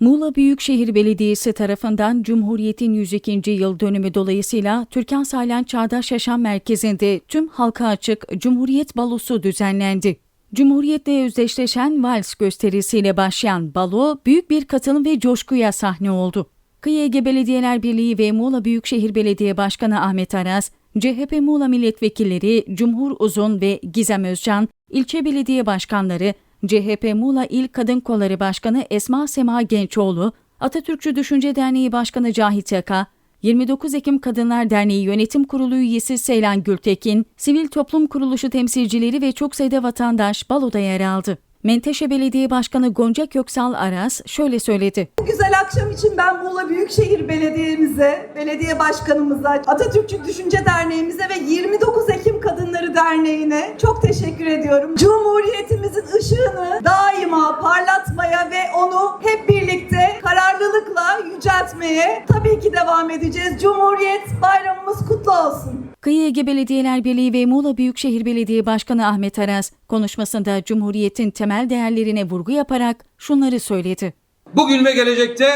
Muğla Büyükşehir Belediyesi tarafından Cumhuriyet'in 102. yıl dönümü dolayısıyla Türkan Salen Çağdaş Yaşam Merkezi'nde tüm halka açık Cumhuriyet Balosu düzenlendi. Cumhuriyet'le özdeşleşen vals gösterisiyle başlayan balo büyük bir katılım ve coşkuya sahne oldu. Kıyı Ege Belediyeler Birliği ve Muğla Büyükşehir Belediye Başkanı Ahmet Aras, CHP Muğla Milletvekilleri Cumhur Uzun ve Gizem Özcan, ilçe belediye başkanları, CHP Muğla İl Kadın Kolları Başkanı Esma Sema Gençoğlu, Atatürkçü Düşünce Derneği Başkanı Cahit Yaka, 29 Ekim Kadınlar Derneği Yönetim Kurulu üyesi Seylan Gültekin, sivil toplum kuruluşu temsilcileri ve çok sayıda vatandaş baloda yer aldı. Menteşe Belediye Başkanı Gonca Köksal Aras şöyle söyledi. Bu güzel akşam için ben Muğla Büyükşehir Belediye'mize, belediye başkanımıza, Atatürkçü Düşünce Derneğimize ve 29 Ekim Kadınları Derneği'ne çok teşekkür ediyorum. Cumhuriyetimizin ışığını daima parlatmaya ve onu hep birlikte kararlılıkla yüceltmeye tabii ki devam edeceğiz. Cumhuriyet bayramımız kutlu olsun. Kıyı Ege Belediyeler Birliği ve Muğla Büyükşehir Belediye Başkanı Ahmet Aras konuşmasında Cumhuriyet'in temel değerlerine vurgu yaparak şunları söyledi. Bugün ve gelecekte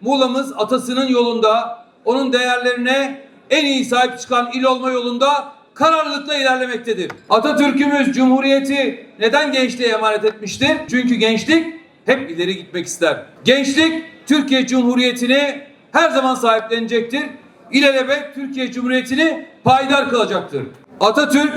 Muğla'mız atasının yolunda, onun değerlerine en iyi sahip çıkan il olma yolunda kararlılıkla ilerlemektedir. Atatürk'ümüz Cumhuriyeti neden gençliğe emanet etmiştir? Çünkü gençlik hep ileri gitmek ister. Gençlik Türkiye Cumhuriyeti'ni her zaman sahiplenecektir. İlelebet Türkiye Cumhuriyeti'ni payidar kılacaktır. Atatürk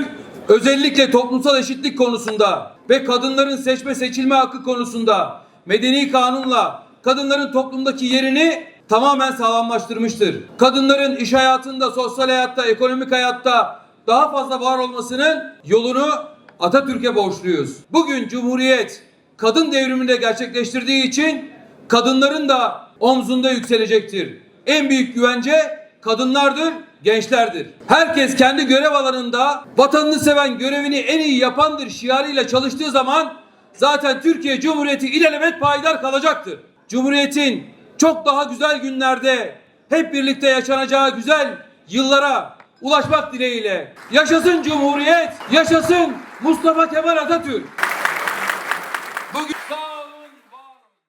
özellikle toplumsal eşitlik konusunda ve kadınların seçme seçilme hakkı konusunda medeni kanunla kadınların toplumdaki yerini tamamen sağlamlaştırmıştır. Kadınların iş hayatında, sosyal hayatta, ekonomik hayatta daha fazla var olmasının yolunu Atatürk'e borçluyuz. Bugün Cumhuriyet kadın devriminde gerçekleştirdiği için kadınların da omzunda yükselecektir. En büyük güvence kadınlardır, gençlerdir. Herkes kendi görev alanında vatanını seven görevini en iyi yapandır şiarıyla çalıştığı zaman zaten Türkiye Cumhuriyeti ilelebet payidar kalacaktır. Cumhuriyetin çok daha güzel günlerde hep birlikte yaşanacağı güzel yıllara ulaşmak dileğiyle. Yaşasın Cumhuriyet, yaşasın Mustafa Kemal Atatürk.